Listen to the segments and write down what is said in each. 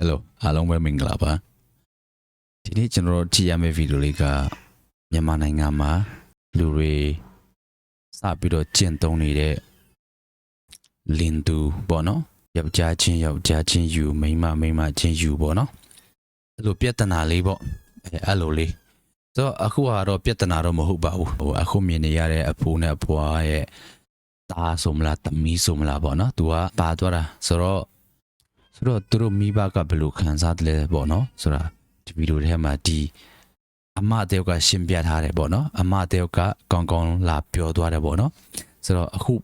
Hello အားလုံးပဲမင်္ဂလာပါဒီနေ့ကျွန်တော်တို့ကြည့်ရမယ့်ဗီဒီယိုလေးကမြန်မာနိုင်ငံမှာလူတွေစပြီးတော့ကျင့်သုံးနေတဲ့လင်တူပေါ့နော်ယောက်ျားချင်းယောက်ျားချင်းယူမိန်းမမိန်းမချင်းယူပေါ့နော်အဲ့လိုပြဿနာလေးပေါ့အဲအဲ့လိုလေးဆိုတော့အခုကတော့ပြဿနာတော့မဟုတ်ပါဘူးဟိုအခုမြင်နေရတဲ့အဖိုးနဲ့အဖွားရဲ့တားဆိုမလားတမီးဆိုမလားပေါ့နော်သူကပါသွားတာဆိုတော့ ဆိုတော့သူတို့မိဘကဘယ်လိုခံစားတယ်လဲပေါ့နော်ဆိုတာဒီဗီဒီယိုထဲမှာဒီအမတယောက်ကရှင်းပြထားတယ်ပေါ့နော်အမတယောက်ကကောင်းကောင်းလာပြောသွားတယ်ပေါ့နော်ဆိုတော့အခု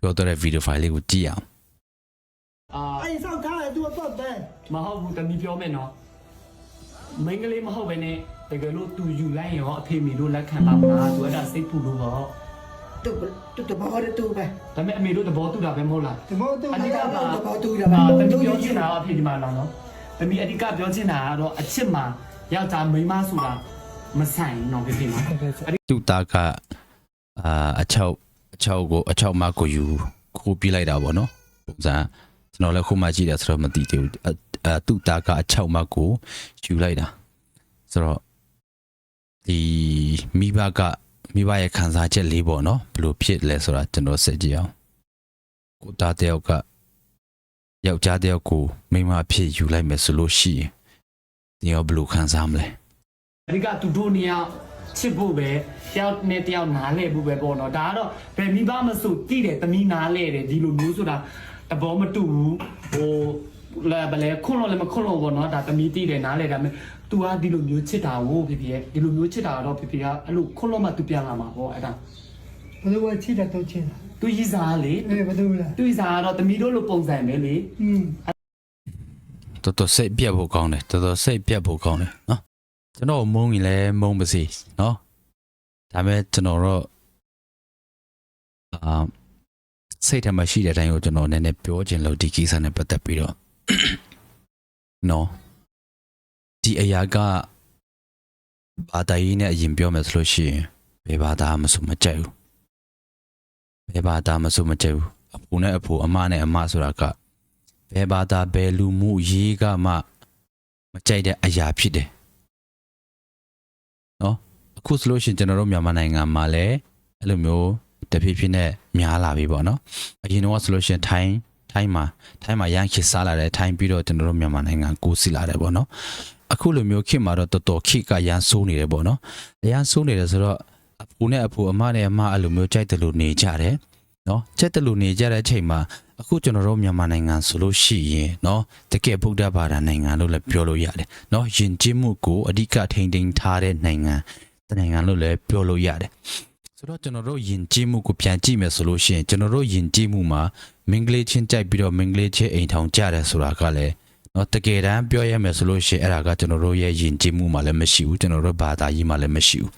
ပြောသွားတဲ့ဗီဒီယိုဖိုင်လေးကိုကြည့်အောင်အာအိမ်ဆောင်ထားတယ်သူတော့ပဲမဟုတ်ဘူးတမီပြောမယ်နော်မင်္ဂလေးမဟုတ်ပဲနဲ့တကယ်လို့သူယူလိုက်ရင်ရောအဖေမီတို့လက်ခံပါမလားသူအဲ့ဒါစိတ်ဖူလို့ပေါ့ သူသူတဘောရသူပဲဒါပေမဲ့အမေတို့သဘောတူတာပဲမဟုတ်လားတဘောသူအဓိကတကဘောသူရအာပါတမီသူပြောချင်တာကအဖေဒီမှာလားနော်တမီအဓိကပြောချင်တာကတော့အချစ်မှာယောက်ျားမိန်းမဆိုတာမဆိုင်ဘူးနော်ဖေဖေနော်သူ့သားကအာအချောက်အချောက်ကိုအချောက်မကိုယူခိုးပြလိုက်တာပေါ့နော်ပုံစံကျွန်တော်လည်းခုမှကြည့်တယ်ဆိုတော့မသိသေးဘူးအအဲသူ့သားကအချောက်မကိုယူလိုက်တာဆိုတော့ဒီမိဘက မိဘရဲ့ခံစားချက်လေးပေါ့နော်ဘယ်လိုဖြစ်လဲဆိုတာကျွန်တော်ဆက်ကြည့်အောင်ကိုသားတယောက်ကယောက်ျားတယောက်ကိုမိန်းမဖြစ်ယူလိုက်မယ်ဆိုလို့ရှိရင်ဒီရောဘယ်လိုခံစားမလဲအဓိကသူတို့နေရာချစ်ဖို့ပဲတယောက်နဲ့တယောက်နားလဲဖို့ပဲပေါ့နော်ဒါကတော့ဘယ်မိဘမဆိုတည်တယ်တမီနားလဲတယ်ဒီလိုမျိုးဆိုတာတဘောမတူဘူးဟို လာဗလဲခွန်လို့လည်းမခွန်လို့ပေါ့နော်ဒါတမီးတိတယ်နားလေဒါမဲ့ तू ကဒီလိုမျိုးချစ်တာကိုဖေဖေရဲ့ဒီလိုမျိုးချစ်တာတော့ဖေဖေကအဲ့လိုခွန်လို့မှ तू ပြန်လာမှာပေါ့အဲ့ဒါဘယ်လိုဝချစ်တာတော့ချင်းလားသူရီစာလေအေးဘယ်လိုလဲသူရီစာကတော့တမီးတို့လိုပုံစံပဲလေอืมတော်တော်စိတ်ပြတ်ဖို့ကောင်းတယ်တော်တော်စိတ်ပြတ်ဖို့ကောင်းတယ်နော်ကျွန်တော်မုန်းရင်လည်းမုန်းပါစေနော်ဒါပေမဲ့ကျွန်တော်တော့အာစိတ်ထဲမှာရှိတဲ့အတိုင်းကိုကျွန်တော်နည်းနည်းပြောချင်လို့ဒီကိစ္စနဲ့ပတ်သက်ပြီးတော့ နော်ဒီအရာကဘာသာရေးနဲ့အရင်ပြောမယ်ဆိုလို့ရှိရင်ဘယ်ဘာသာမှမဆိုမကြိုက်ဘူးဘယ်ဘာသာမှမဆိုမကြိုက်ဘူးအဖိုးနဲ့အဖိုးအမနဲ့အမဆိုတာကဘယ်ဘာသာဘယ်လူမှုရေးကမှမကြိုက်တဲ့အရာဖြစ်တယ်နော်အခုဆိုလို့ရှိရင်ကျွန်တော်တို့မြန်မာနိုင်ငံမှာလည်းအဲ့လိုမျိုးတဖြည်းဖြည်းနဲ့များလာပြီပေါ့နော်အရင်တော့ဆိုလို့ရှိရင်ထိုင်း ထိုင်းမှာထိုင်းမှာရန်ခေတ်စားလာတယ်ထိုင်းပြီးတော့ကျွန်တော်တို့မြန်မာနိုင်ငံကိုစီလာတယ်ပေါ့နော်အခုလိုမျိုးခေတ်မှာတော့တော်တော်ခေတ်ကရန်ဆိုးနေတယ်ပေါ့နော်ရန်ဆိုးနေတယ်ဆိုတော့အဖိုးနဲ့အဖိုးအမနဲ့အမအဲ့လိုမျိုးကြိုက်တယ်လို့နေကြတယ်နော်ကြိုက်တယ်လို့နေကြတဲ့အချိန်မှာ အခုကျွန်တော်တို့မြန်မာနိုင်ငံဆိုလို့ရှိရင်เนาะတကယ်ဗုဒ္ဓဘာသာနိုင်ငံလို့လည်းပြောလို့ရတယ်เนาะယဉ်ကျေးမှုကိုအဓိကထိန်းသိမ်းထားတဲ့နိုင်ငံတနိုင်ငံလို့လည်းပြောလို့ရတယ် ဆိုတော့ကျွန်တော်တို့ယဉ်ကျေးမှုကိုပြန်ကြည့်မယ်ဆိုလို့ရှိရင်ကျွန်တော်တို့ယဉ်ကျေးမှုမှာမင်္ဂလိချင်းကြိုက်ပြီးတော့မင်္ဂလိချင်းအိမ်ထောင်ကြတယ်ဆိုတာကလည်းနော်တကယ်တမ်းပြောရမယ်ဆိုလို့ရှိရင်အဲ့ဒါကကျွန်တော်တို့ရဲ့ယဉ်ကျေးမှုမှာလည်းမရှိဘူးကျွန်တော်တို့ဘာသာရေးမှာလည်းမရှိဘူး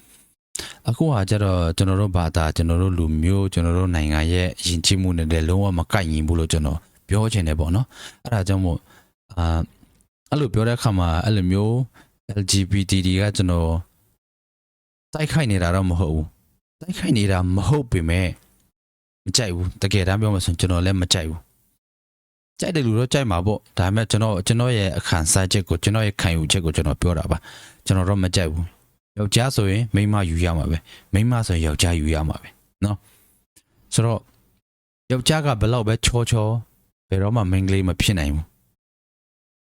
အခုဟာကျတော့ကျွန်တော်တို့ဘာသာကျွန်တော်တို့လူမျိုးကျွန်တော်တို့နိုင်ငံရဲ့ယဉ်ကျေးမှုနဲ့လည်းလုံးဝမကိုက်ညီဘူးလို့ကျွန်တော်ပြောချင်တယ်ပေါ့နော်အဲ့ဒါကြောင့်မို့အာအဲ့လိုပြောတဲ့အခါမှာအဲ့လိုမျိုး LGBT တွေကကျွန်တော်တိုက်ခိုက်နေတာတော့မဟုတ်ဘူး တိုက်ခိုက်နေတာမဟုတ်ပေမဲ့မကြိုက်ဘူးတကယ်တမ်းပြောမှဆိုရင်ကျွန်တော်လည်းမကြိုက်ဘူးကြိုက်တယ်လူတော့ကြိုက်မှာပေါ့ဒါပေမဲ့ကျွန်တော်ကျွန်တော်ရဲ့အခန်းစားချက်ကိုကျွန်တော်ရဲ့ခံယူချက်ကိုကျွန်တော်ပြောတာပါကျွန်တော်တော့မကြိုက်ဘူး ယောက်ျားဆိုရင်မိန်းမယူရမှာပဲမိန်းမဆိုရင်ယောက်ျားယူရမှာပဲเนาะဆိုတော့ယောက်ျားကဘယ်လောက်ပဲချောချောဘယ်တော့မှမိန်းကလေးမဖြစ်နိုင်ဘူး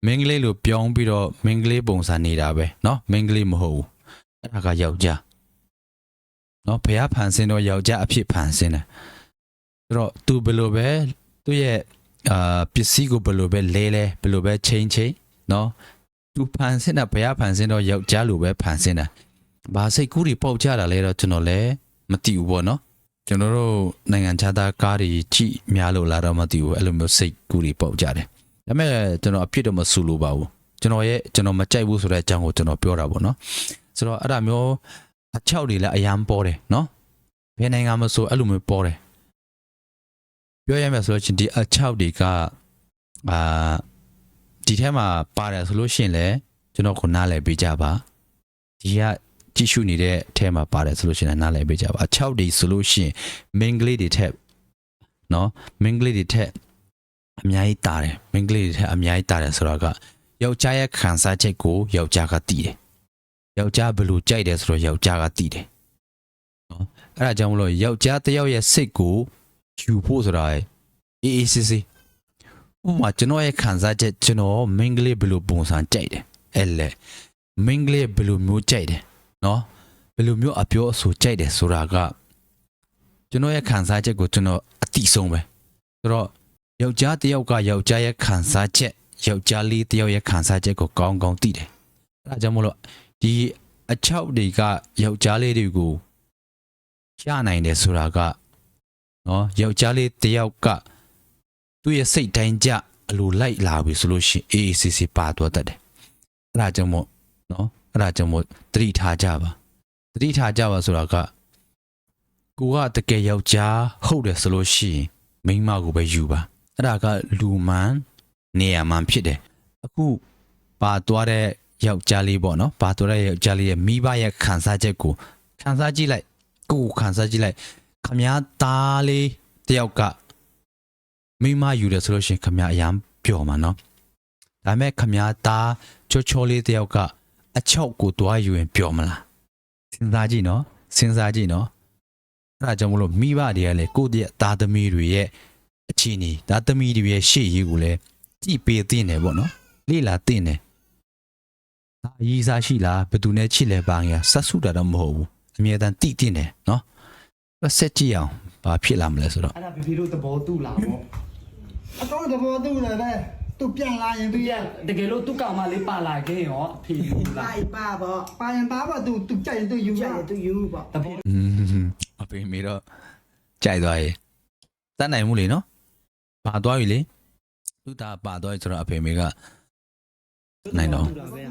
မိန်းကလေးလိုပြောင်းပြီးတော့မိန်းကလေးပုံစံနေတာပဲเนาะမိန်းကလေးမဟုတ်ဘူးအဲ့ဒါကယောက်ျား နော်ဘုရားဖန်ဆင်းတော့ယောက်ျားအဖြစ်ဖန်ဆင်းတယ်ဆိုတော့ तू ဘယ်လိုပဲသူ့ရဲ့အာပစ္စည်းကိုဘယ်လိုပဲလဲလဲဘယ်လိုပဲချိန်ချိန်နော် तू ဖန်ဆင်းတာဘုရားဖန်ဆင်းတော့ယောက်ျားလိုပဲဖန်ဆင်းတာဘာစိတ်ကူးတွေပေါက်ကြတာလဲတော့ကျွန်တော်လည်းမသိဘူးပေါ့နော်ကျွန်တော်တို့နိုင်ငံခြားသားကားတွေကြည့်များလို့လာတော့မသိဘူးအဲ့လိုမျိုးစိတ်ကူးတွေပေါက်ကြတယ်ဒါပေမဲ့ကျွန်တော်အပြစ်တော့မဆူလို့ပါဘူးကျွန်တော်ရဲ့ကျွန်တော်မကြိုက်ဘူးဆိုတဲ့အကြောင်းကိုကျွန်တော်ပြောတာပေါ့နော်ဆိုတော့အဲ့ဒါမျိုး အချောက်တွေလည်းအယံပေါ်တယ်နော်ဘယ်နိုင်ငံမှာဆိုအဲ့လိုမျိုးပေါ်တယ်ပြောရမယ်ဆိုလို့ချင်းဒီအချောက်တွေကအာဒီထဲမှာပါတယ်ဆိုလို့ရှိရင်လည်းကျွန်တော်ကိုနားလည်ပေးကြပါဒီကကြည့်ရှုနေတဲ့အထဲမှာပါတယ်ဆိုလို့ရှိရင်နားလည်ပေးကြပါအချောက်တွေဆိုလို့ရှိရင်မင်းကလေးတွေထက်နော်မင်းကလေးတွေထက်အများကြီးတာတယ်မင်းကလေးတွေထက်အများကြီးတာတယ်ဆိုတော့ကယောက်ျားရဲ့ခံစားချက်ကိုယောက်ျားကတည်တယ် ယောက်ျားဘယ်လိုကြိုက်တယ်ဆိုတော့ယောက်ျားကသိတယ်နော်အဲ့ဒါကြောင့်မလို့ယောက်ျားတစ်ယောက်ရဲ့စိတ်ကိုယူဖို့ဆိုတာအေးအေးဆေးဆေးဥပမာကျွန်တော်ရဲ့ခံစားချက်ကျွန်တော်မင်းကလေးဘယ်လိုပုံစံကြိုက်တယ်အဲ့လေမင်းကလေးဘယ်လိုမျိုးကြိုက်တယ်နော်ဘယ်လိုမျိုးအပြောအဆိုကြိုက်တယ်ဆိုတာကကျွန်တော်ရဲ့ခံစားချက်ကိုကျွန်တော်အတိဆုံးပဲဆိုတော့ယောက်ျားတစ်ယောက်ကယောက်ျားရဲ့ခံစားချက်ယောက်ျားလေးတစ်ယောက်ရဲ့ခံစားချက်ကိုကောင်းကောင်းသိတယ်အဲ့ဒါကြောင့်မလို့ ဒီအချောက်တွေကယောက်ျားလေးတွေကိုရနိုင်တယ်ဆိုတာကနော်ယောက်ျားလေးတစ်ယောက်ကသူ့ရဲ့စိတ်တိုင်းကြအလိုလိုက်လာပြီဆိုလို့ရှိရင်အေးအေးဆေးဆေးပါသွားတတ်တယ်အဲ့ဒါကြောင့်မို့နော်အဲ့ဒါကြောင့်မို့သတိထားကြပါသတိထားကြပါဆိုတာကကိုကတကယ်ယောက်ျားဟုတ်တယ်ဆိုလို့ရှိရင်မိန်းမကိုပဲယူပါအဲ့ဒါကလူမှန်နေရာမှန်ဖြစ်တယ်အခုပါသွားတဲ့ ယောက်ျားလေးပေါ့နော်ပါသွားတဲ့ယောက်ျားလေးရဲ့မိဘရဲ့ခံစားချက်ကိုခံစားကြည့်လိုက်ကိုယ်ကိုခံစားကြည့်လိုက်ခမည်းသားလေးတယောက်ကမိန်းမယူတယ်ဆိုလို့ရှိရင်ခမည်းအရန်ပျော်မှာနော်ဒါပေမဲ့ခမည်းသားချောချောလေးတယောက်ကအချောက်ကိုတွားယူရင်ပျော်မလားစဉ်းစားကြည့်နော်စဉ်းစားကြည့်နော်အဲ့ဒါကြောင့်မလို့မိဘတွေကလည်းကိုယ့်ရဲ့သားသမီးတွေရဲ့အခြေအနေသားသမီးတွေရဲ့ရှေ့ရေးကိုလည်းကြည့်ပေးသင့်တယ်ပေါ့နော်လေ့လာသင့်တယ် ဒါအရေးစားရှိလားဘယ်သူနဲ့ချစ်လဲပါငါဆက်စုတာတော့မဟုတ်ဘူးအမြဲတမ်းတိတင့်တယ်နော်ဆက်ကြည့်အောင်ဘာဖြစ်လာမလဲဆိုတော့အဲ့ဒါဖေဖေတို့သဘောတူလားပေါ့အကောင်းတဘောသူ့လည်းပဲသူပြန်လာရင်သူပြီးကတကယ်လို့သူ့ကောင်မလေးပါလာခဲ့ရောအဖေလူလားပါပါပေါ့ပါရင်ပါပါသူသူကြိုက်ရင်သူယူယူရရတယ်သူယူပေါ့သဘောอืมအဖေမေတော့ကြိုက်သွားရေတတ်နိုင်မှုလေနော်ပါသွားပြီလေသူတာပါသွားပြီဆိုတော့အဖေမေကနိုင်တော့မစု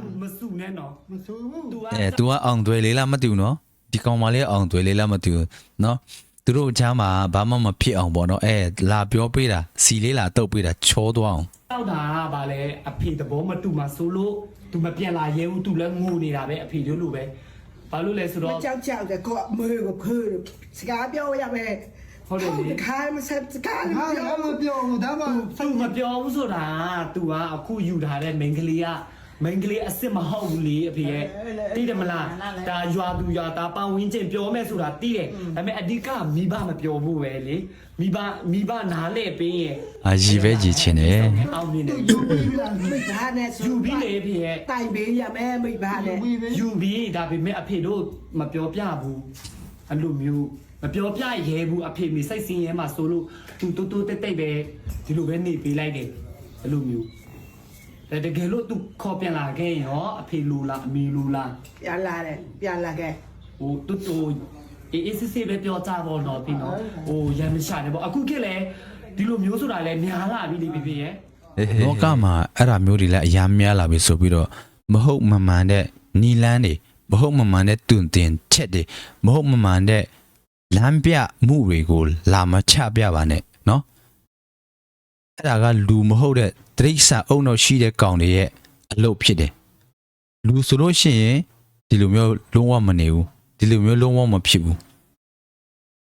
နဲ့နော်မဆိုးဘူးသူကအဲ तू ကအောင်သွေးလေးလားမသိဘူးနော်ဒီကောင်မလေးကအောင်သွေးလေးလားမသိဘူးနော်သူတို့အချမ်းမှာဘာမှမဖြစ်အောင်ပေါ့နော်အဲလာပြောပေးတာစီလေးလာတုတ်ပေးတာချောသွားအောင်တောက်တာကဗာလဲအဖေသဘောမတူမှဆိုလို့သူမပြန်လာရဲဘူးသူလည်းငိုနေတာပဲအဖေတို့လိုပဲဘာလို့လဲဆိုမတော့ ကြောက်ကြောက်တဲ့ကိုအမေကိုခွေးစကားပြောရမယ်ဟုတ်တယ်လေခိုင်းမဆက်စကားဟာပြောလည်းမပြောဘူးဒါမှသူမပြောဘူးဆိုတာ तू ကအခုယူထားတဲ့မိန်းကလေးက မိန်းကလေးအစ်စ်မဟုတ်ဘူးလေအဖေရဲ့သိတယ်မလားဒါရွာသူရွာသားပတ်ဝန်းကျင်ပြောမယ်ဆိုတာသိတယ်ဒါပေမဲ့အဓိကမိဘမပြောဘူးပဲလေမိဘမိဘနားလဲပေးရင်အာရီပဲကြည်ချင်တယ်အောင်မြင်တယ်ယူပြီးလာမိသားနဲ့ဆိုယူပြီးလေအဖေရဲ့တိုင်ပေးရမယ်မိသားနဲ့ပြီးပြီယူပြီးဒါပေမဲ့အဖေတို့မပြောပြဘူးအဲ့လိုမျိုးမပြောပြရဲဘူးအဖေမိစိတ်ဆင်းရဲမှာဆိုလို့သူတိုးတိုးတိတ်တိတ်ပဲဒီလိုပဲနေပေးလိုက်တယ်အဲ့လိုမျိုး ဒါတကယ်လို့သူခေါ်ပြန်လာခဲ့ရင်ရောအဖေလူလားအမေလူလားပြန်လာတယ်ပြန်လာခဲ့ဟိုတူတူအေးအေးစစ်စစ်ပဲပြောကြပါတော့ဒီနော်ဟိုရမ်းမရှာတယ်ပေါ့အခုခေတ်လဲဒီလိုမျိုးဆိုတာလဲများလာပြီလေပြပြရဲ့လောကမှာအဲ့ဒါမျိုးတွေလည်းအများများလာပြီဆိုပြီးတော့မဟုတ်မမှန်တဲ့နီလန်းတွေမဟုတ်မမှန်တဲ့တွင်တင်ချက်တွေမဟုတ်မမှန်တဲ့လမ်းပြမှုတွေကိုလာမချပြပါနဲ့နော် အဲ့ဒါကလူမဟုတ်တဲ့တရိစ္ဆာန်အုံတော့ရှိတဲ့ကောင်တွေရဲ့အလုပ်ဖြစ်တယ်လူဆိုလို့ရှိရင်ဒီလိုမျိုးလုံးဝမနေဘူးဒီလိုမျိုးလုံးဝမဖြစ်ဘူး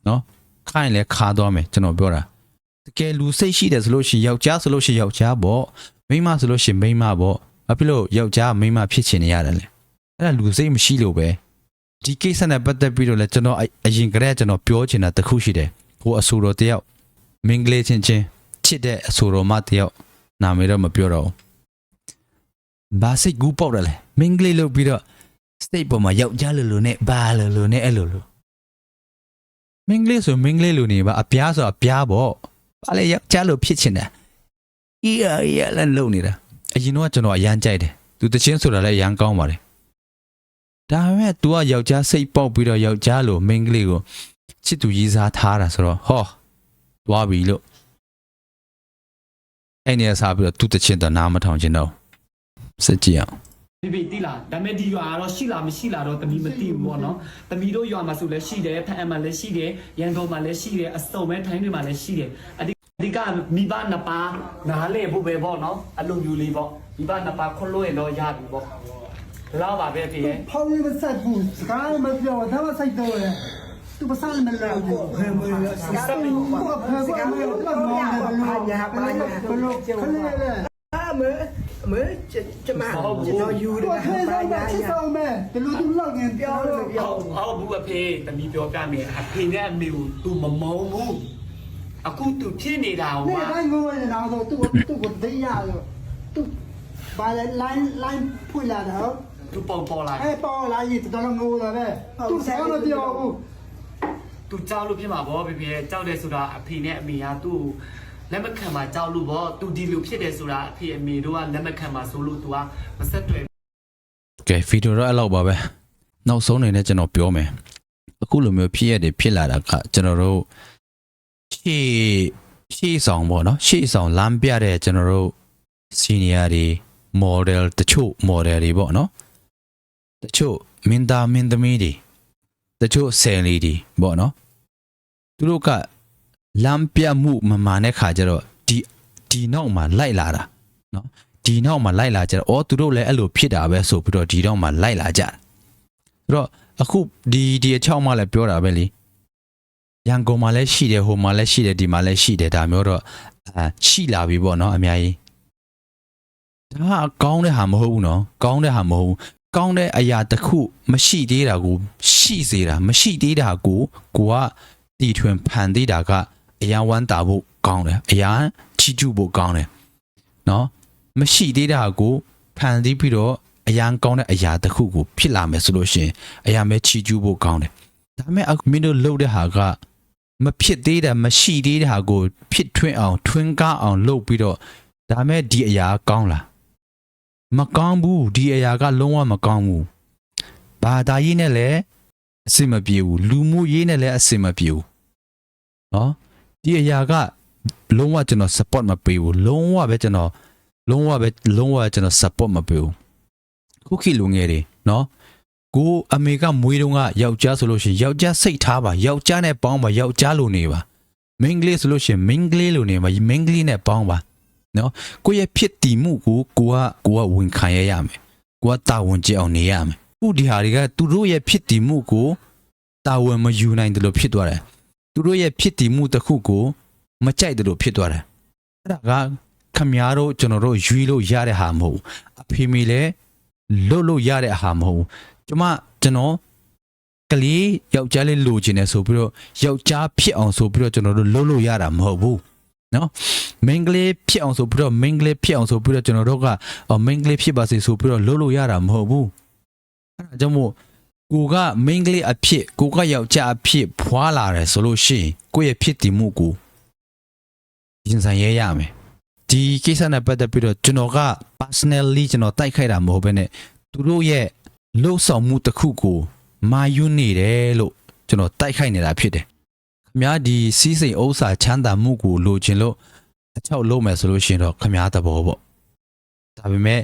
နော်ခိုင်းလဲခါသွားမယ်ကျွန်တော်ပြောတာတကယ်လူစိတ်ရှိတယ်ဆိုလို့ရှိရင်ယောက်ျားဆိုလို့ရှိရင်ယောက်ျားပေါ့မိန်းမဆိုလို့ရှိရင်မိန်းမပေါ့ဘာဖြစ်လို့ယောက်ျားမိန်းမဖြစ်ချင်နေရတယ်လဲအဲ့ဒါလူစိတ်မရှိလို့ပဲဒီကိစ္စနဲ့ပတ်သက်ပြီးတော့လဲကျွန်တော်အအရင်ကတည်းကကျွန်တော်ပြောချင်တာတစ်ခုရှိတယ်ဟိုအဆိုတော်တယောက်မင်္ဂလေးချင်းချင်း ချစ်တဲ့အဆိုတော်မတယောက်နာမည်တော့မပြောတော့ဘူးဘာစိတ်ကူးပေါက်တယ်လဲမင်္ဂလေးလုပ်ပြီးတော့ state ပေါ်မှာယောက်ျားလိုလိုနဲ့ဘာလိုလိုနဲ့အဲ့လိုလိုမင်္ဂလေးဆိုမင်္ဂလေးလိုနေပါအပြားဆိုအပြားပေါ့ဘာလဲယောက်ျားလို့ဖြစ်ချင်တာအီးအီးလည်းလုံနေတာအရင်တော့ကျွန်တော်အရန်ကြိုက်တယ်သူတချင်းဆိုတာလည်းအရန်ကောင်းပါတယ်ဒါပေမဲ့ तू ကယောက်ျားစိတ်ပေါက်ပြီးတော့ယောက်ျားလို့မိန်းကလေးကိုချစ်သူရည်စားထားတာဆိုတော့ဟောသွားပြီလို့ အဲ့နေရာစားပြီးတော့သူတချင်းတော့နားမထောင်ချင်တော့စကြည့်အောင်ပြပြတိလားဒါပေမဲ့ဒီရွာကတော့ရှိလားမရှိလားတော့တမီမသိဘူးပေါ့နော်တမီတို့ရွာမှာဆိုလည်းရှိတယ်ဖန်အမ်မှာလည်းရှိတယ်ရန်ကုန်မှာလည်းရှိတယ်အစုံပဲထိုင်းတွေမှာလည်းရှိတယ်အဓိအဓိကမိဘနှစ်ပါးနားလေဖို့ပဲပေါ့နော်အလိုမျိုးလေးပေါ့မိဘနှစ်ပါးခွလို့ရင်တော့ရပြီပေါ့လောက်ပါပဲဖေရဲ့ဖောင်းရမဆက်ဘူးစကားမပြောဒါမှစိတ် တော့တယ်သူပစားမလို့ဘူးဖေမေစကားပြောစကားပြောဘာညာဘာညာဘလို့ဘလို့ခလေးလေအမေ mới cho mà cho nó vui သူ được ဖေး ba ဆောင်မဲ့ nhà ချစ် nhà ဆောင်မဲ့ဒီလိုသူလောက်ငင်ပြောလို့ဟုတ်ဟုတ်ဘူးအဖေတမီပြောပြမယ်အဖေနဲ့အမေကို तू မမုန်းဘူးအခု तू ဖြစ်နေတာဟိုနေ့ကတိုင်းငိုနေတော့သူသူကိုတရားလို့သူဘာလဲ line line ဖွင့်လာတော့သူပုံပေါ်လာအဲပေါ်လာရင်တော်တော်ငိုတာပဲသူစကားမပြောဘူး သူကြောက်လို့ဖြစ်မှာဗောဖေဖေကြောက်တယ်ဆိုတာအဖေနဲ့အမေကသူ့ကိုလက်မခံမှာကြောက်လို့ဗောသူဒီလိုဖြစ်တယ်ဆိုတာအဖေအမေတို့ကလက်မခံမှာဆိုလို့ तू ကမဆက်တွေ့ကဲဗီဒီယိုတော့အဲ့လောက်ပါပဲနောက်ဆုံးအနေနဲ့ကျွန်တော်ပြောမယ်အခုလိုမျိုးဖြစ်ရတယ်ဖြစ်လာတာကကျွန်တော်တို့ရှေ့ရှေ့ဆောင်ပေါ့နော်ရှေ့ဆောင်လမ်းပြတဲ့ကျွန်တော်တို့ senior တွေ model တချို့ model တွေပေါ့နော်တချို့မင်းသားမင်းသမီးတွေ တချို့ဆယ်လီတွေပေါ့နော်သူတို့ကလမ်းပြမှုမမှန်တဲ့ခါကျတော့ဒီဒီနောက်မှာလိုက်လာတာနော်ဒီနောက်မှာလိုက်လာကြတော့အော်သူတို့လည်းအဲ့လိုဖြစ်တာပဲဆိုပြီးတော့ဒီနောက်မှာလိုက်လာကြတယ်ဆိုတော့အခုဒီဒီအချောင်းမှလည်းပြောတာပဲလေရန်ကုန်မှာလည်းရှိတယ်ဟိုမှာလည်းရှိတယ်ဒီမှာလည်းရှိတယ်ဒါမျိုးတော့အာရှိလာပြီပေါ့နော်အများကြီးဒါကကောင်းတဲ့ဟာမဟုတ်ဘူးနော်ကောင်းတဲ့ဟာမဟုတ်ဘူး ကောင်းတဲ့အရာတစ်ခု မရှိသေးတာကို ရှိစေတာမရှိသေးတာကိုကိုကတီထွင်ဖန်သေးတာကအရန်ဝမ်းတာဖို့ကောင်းတယ်အရန်ချီးကျူးဖို့ကောင်းတယ်နော်မရှိသေးတာကိုဖန်တီးပြီးတော့အရန်ကောင်းတဲ့အရာတစ်ခုကိုဖြစ်လာမယ်ဆိုလို့ရှိရင်အရာမဲချီကျူးဖို့ကောင်းတယ်ဒါပေမဲ့အခုမင်းတို့လုပ်တဲ့ဟာကမဖြစ်သေးတာမရှိသေးတဲ့ဟာကို ဖြစ်ထွင်းအောင် ထွင်းကားအောင်လုပ်ပြီးတော့ဒါမဲ့ဒီအရာကောင်းလား မကောင်းဘူးဒီအရာကလုံးဝမကောင်းဘူးဘာသာရေးနဲ့လည်းအဆင်မပြေဘူးလူမှုရေးနဲ့လည်းအဆင်မပြေဘူးနော်ဒီအရာကလုံးဝကျွန်တော် support မပေးဘူးလုံးဝပဲကျွန်တော်လုံးဝပဲလုံးဝကျွန်တော် support မပေးဘူးခုခေတ်လူငယ်တွေနော်ကိုအမေကမွေးတုန်းကယောက်ျားဆိုလို့ရှိရင်ယောက်ျားစိတ်ထားပါယောက်ျားနဲ့ပေါင်းပါယောက်ျားလိုနေပါမိန်းကလေးဆိုလို့ရှိရင်မိန်းကလေးလိုနေပါမိန်းကလေးနဲ့ပေါင်းပါ နော်ကိုယ့်ရဲ့ဖြစ်တည်မှုကိုကိုကကိုကဝန်ခံရရမယ်ကိုကတာဝန်ကျအောင်နေရမယ်ခုဒီဟာတွေကသူတို့ရဲ့ဖြစ်တည်မှုကိုတာဝန်မယူနိုင်တယ်လို့ဖြစ်သွားတယ်သူတို့ရဲ့ဖြစ်တည်မှုတစ်ခုကိုမကြိုက်တယ်လို့ဖြစ်သွားတယ်အဲ့ဒါကခမများတို့ကျွန်တော်တို့ရွေးလို့ရတဲ့ဟာမဟုတ်ဘူးအဖေမေလည်းလွတ်လို့ရတဲ့ဟာမဟုတ်ဘူးကျမကျွန်တော်ကလေးယောက်ျားလေးလိုချင်တယ်ဆိုပြီးတော့ယောက်ျားဖြစ်အောင်ဆိုပြီးတော့ကျွန်တော်တို့လွတ်လို့ရတာမဟုတ်ဘူး နော်မိန်းကလေးဖြစ်အောင်ဆိုပြီးတော့မိန်းကလေးဖြစ်အောင်ဆိုပြီးတော့ကျွန်တော်တို့ကအော်မိန်းကလေးဖြစ်ပါစေဆိုပြီးတော့လွတ်လို့ရတာမဟုတ်ဘူးအဲ့ဒါကြောင့်မို့ကိုကမိန်းကလေးအဖြစ်ကိုကယောက်ျားအဖြစ်ဖွာလာတယ်ဆိုလို့ရှိရင်ကိုယ့်ရဲ့ဖြစ်တည်မှုကိုရင်ဆိုင်ရဲရမယ်ဒီကိစ္စနဲ့ပတ်သက်ပြီးတော့ကျွန်တော်က personally ကျွန်တော်တိုက်ခိုက်တာမဟုတ်ဘဲနဲ့သူတို့ရဲ့လှုပ်ဆောင်မှုတစ်ခုကိုမာယွန်းနေတယ်လို့ကျွန်တော်တိုက်ခိုက်နေတာဖြစ်တယ်။ ခမားဒီစီးစိမ်ဥစ္စာချမ်းသာမှုကိုလိုချင်လို့အချောက်လုပ်မယ်ဆိုလို့ရှိရင်တော့ခမားသဘောပေါ့။ဒါပေမဲ့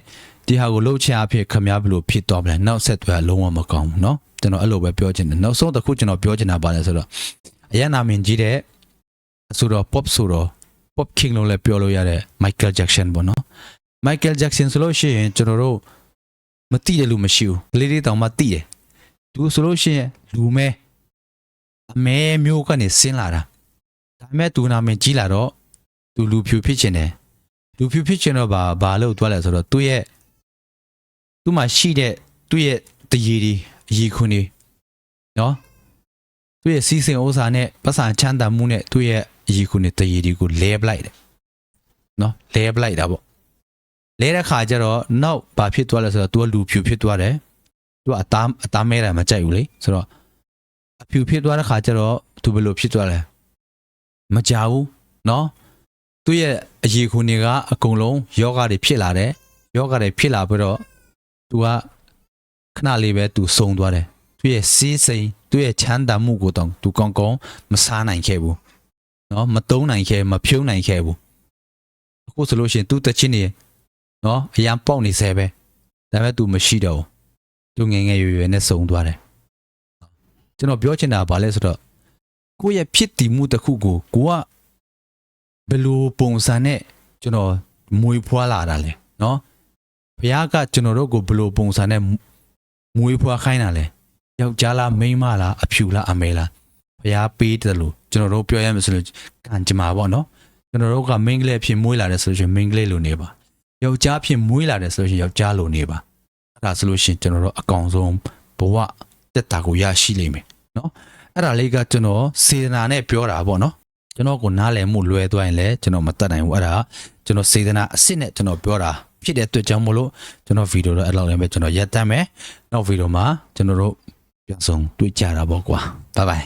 ဒီဟာကိုလှုပ်ချင်အဖြစ်ခမားဘယ်လိုဖြစ်သွားမလဲနောက်ဆက်တွဲလုံးဝမကောင်းဘူးเนาะကျွန်တော်အဲ့လိုပဲပြောချင်တယ်နောက်ဆုံးတစ်ခုကျွန်တော်ပြောချင်တာပါလဲဆိုတော့အရန်နာမင်ကြီးတဲ့အဆိုတော့ pop ဆိုတော့ pop king လို့လည်းပြောလို့ရတဲ့ Michael Jackson ပေါ့နော် Michael Jackson ဆိုလို့ရှိရင်ကျွန်တော်တို့မသိတဲ့လူမရှိဘူးကလေးလေးတောင်မှသိတယ်သူဆိုလို့ရှိရင်လူမဲ အမဲမျိုးကနေဆင်းလာတာဒါပေမဲ့သူနာမည်ကြီးလာတော့သူလူဖြူဖြစ်ချင်တယ်လူဖြူဖြစ်ချင်တော့ဘာဘာလို့သွားလဲဆိုတော့သူ့ရဲ့သူ့မှာရှိတဲ့သူ့ရဲ့တရေဒီအရေခွန်းတွေနော်သူ့ရဲ့စီးစိမ်ဥစ္စာနဲ့ပတ်စံချမ်းသာမှုနဲ့သူ့ရဲ့အကြီးခုနဲ့တရေဒီကိုလဲပလိုက်တယ်နော်လဲပလိုက်တာပေါ့လဲတဲ့ခါကျတော့နောက်ဘာဖြစ်သွားလဲဆိုတော့ तू ကလူဖြူဖြစ်သွားတယ် तू ကအသားအသားမဲတာမကြိုက်ဘူးလေဆိုတော့ အဖြူဖြစ်သွားတဲ့ခါကျတော့သူဘယ်လိုဖြစ်သွားလဲမကြဘူးเนาะသူ့ရဲ့အရေခုန်တွေကအကုန်လုံးယောဂတွေဖြစ်လာတယ်ယောဂတွေဖြစ်လာပြီးတော့သူကခဏလေးပဲသူဆုံးသွားတယ်သူ့ရဲ့စီးစိမ်သူ့ရဲ့ချမ်းသာမှုကိုတောင်သူကောင်းကောင်းမစားနိုင်ခဲ့ဘူးเนาะမတုံးနိုင်ခဲ့မဖြုံးနိုင်ခဲ့ဘူးအခုဆိုလို့ရှိရင်သူ့တချင်းနေเนาะအရန်ပေါက်နေစေပဲဒါပေမဲ့သူမရှိတော့ဘူးသူငငယ်ရွယ်ရွယ်နဲ့ဆုံးသွားတယ် ကျွန်တော်ပြောချင်တာကဘာလဲဆိုတော့ကိုယ့်ရဲ့ဖြစ်တည်မှုတစ်ခုကိုကိုကဘယ်လိုပုံစံနဲ့ကျွန်တော်မွေးဖွားလာတာလဲနော်ဘုရားကကျွန်တော်တို့ကိုဘယ်လိုပုံစံနဲ့မွေးဖွားခိုင်းတာလဲယောက်ျားလားမိန်းမလားအဖြူလားအမဲလားဘုရားပေးတယ်လို့ကျွန်တော်တို့ပြောရမယ်ဆိုလို့ကံကြမ္မာပေါ့နော်ကျွန်တော်တို့ကမင်းကလေးအဖြစ်မွေးလာတယ်ဆိုလို့ရှိရင်မင်းကလေးလိုနေပါယောက်ျားဖြစ်မွေးလာတယ်ဆိုလို့ရှိရင်ယောက်ျားလိုနေပါအဲ့ဒါဆိုလို့ရှိရင်ကျွန်တော်တို့အကောင်ဆုံးဘဝ တက်တာကိုရရှိလိမ့်မယ်နော်အဲ့ဒါလေးကကျွန်တော်စေတနာနဲ့ပြောတာပေါ့နော်ကျွန်တော်ကိုနားလည်မှုလွဲသွားရင်လည်းကျွန်တော်မတတ်နိုင်ဘူးအဲ့ဒါကျွန်တော်စေတနာအစ်စ်နဲ့ကျွန်တော်ပြောတာဖြစ်တဲ့အတွက်ကြောင့်မလို့ကျွန်တော်ဗီဒီယိုတော့အဲ့လောက်လည်းပဲကျွန်တော်ရပ်တမ်းမယ်နောက်ဗီဒီယိုမှာကျွန်တော်တို့ပြန်ဆောင်တွေ့ကြတာပေါ့ကွာဘိုင်ဘိုင်